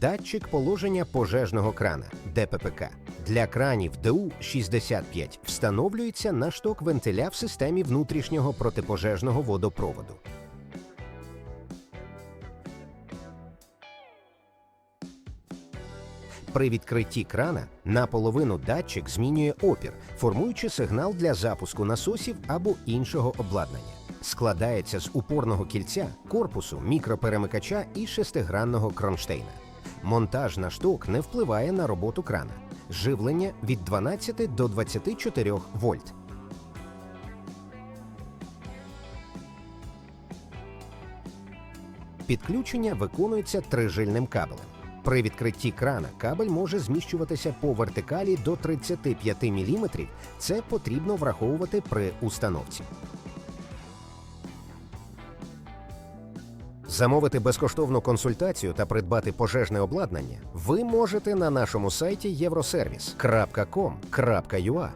Датчик положення пожежного крана ДППК. Для кранів ДУ-65 встановлюється на шток вентиля в системі внутрішнього протипожежного водопроводу. При відкритті крана наполовину датчик змінює опір, формуючи сигнал для запуску насосів або іншого обладнання. Складається з упорного кільця, корпусу, мікроперемикача і шестигранного кронштейна. Монтаж на шток не впливає на роботу крана. Живлення від 12 до 24 вольт. Підключення виконується трижильним кабелем. При відкритті крана кабель може зміщуватися по вертикалі до 35 мм. Це потрібно враховувати при установці. Замовити безкоштовну консультацію та придбати пожежне обладнання ви можете на нашому сайті євросервіс.com.ua